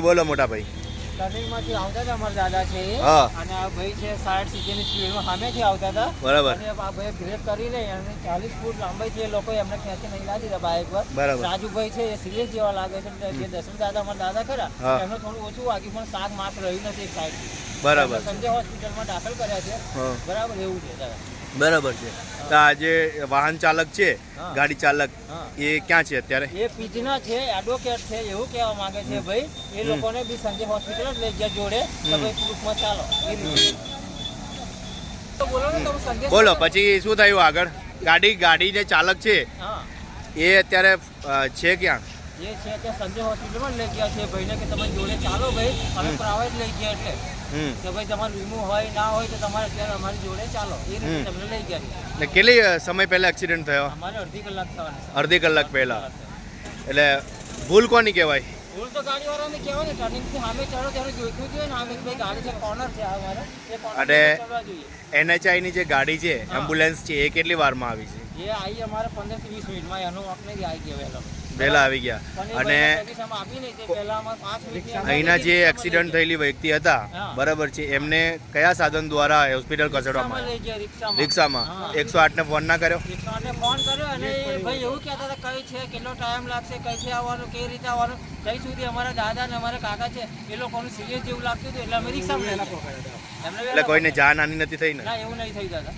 બોલો મોટા ભાઈ ટર્નિંગમાંથી આવતા હતા અમારા દાદા છે હા. અને આ ભાઈ છે સાઠ સ્પીડમાં સામેથી આવતા હતા બરાબર અને આ ભાઈ બ્રેક કરી રહી અને ચાલીસ ફૂટ લાંબાઈ છે એ લોકો એમને ખેંચી નહીં લાગી દીધા બાઇક પર બરાબર. રાજુભાઈ છે એ સિરિયસ જેવા લાગે છે જે દસમ દાદા અમારા દાદા ખરા. એમને થોડું ઓછું વાગ્યું પણ શાક માસ રહ્યું નથી એક સાઈડ બરાબર સંજય હોસ્પિટલમાં દાખલ કર્યા છે. બરાબર એવું છે બરાબર છે. તો આજે વાહન ચાલક છે ગાડી ચાલક એ ક્યાં છે અત્યારે? એ પીજના છે એડવોકેટ છે એવું કહેવા માંગે છે ભાઈ. એ લોકોને બી સંજય હોસ્પિટલ જ લઈ ગયા જોડે. ભાઈ પ્રૂફમાં ચાલો. બોલો પછી શું થયું આગળ? ગાડી ગાડી જે ચાલક છે. એ અત્યારે છે ક્યાં? એ છે કે સંજય હોસ્પિટલમાં જ લઈ ગયા છે ભાઈને કે તમે જોડે ચાલો ભાઈ અમે પ્રાઇવેટ લઈ ગયા એટલે. કે ભાઈ તમારું વીમો હોય ના હોય તો તમારે અત્યારે અમારી જોડે ચાલો. એ રીતે તમને લઈ ગયા એટલે કેટલી સમય પહેલા એક્સિડન્ટ થયો? અમારે અડધી કલાક થવાની અડધી કલાક પહેલા. એટલે ભૂલ કોની કહેવાય? ભૂલ તો ગાડીવાળાને કહેવાય ને ટર્નિંગથી સામે ચડો ત્યારે જોઈતું જોઈએ ને સામે ભાઈ ગાડી છે કોર્નર છે અમારે. અને એનએચઆઈની જે ગાડી છે એમ્બ્યુલન્સ છે એ કેટલી વારમાં આવી છે? એ આવી અમારે પંદરથી વીસ મિનિટમાં એનો આપણે જ આવી ગયો વહેલો વહેલા આવી ગયા અને અહીંના જે એક્સિડન્ટ થયેલી વ્યક્તિ હતા બરાબર છે એમને કયા સાધન દ્વારા હોસ્પિટલ ખસેડવામાં રિક્ષામાં એકસો આઠ. એકસો આઠને ફોન ના કર્યો રિક્ષાવાળાને ફોન કર્યો અને ભાઈ એવું કહેતા હતા કઈ છે કેટલો ટાઈમ લાગશે કઈથી આવવાનું કઈ રીતે આવવાનું કઈ સુધી અમારા દાદા ને અમારા કાકા છે એ લોકોનું સિરિયસ જેવું લાગતું હતું એટલે અમે રિક્ષામાં લઈ ગયા. એમને એટલે કોઈને જાન હાની નથી થઈ ને એવું નહીં થઈ દાદા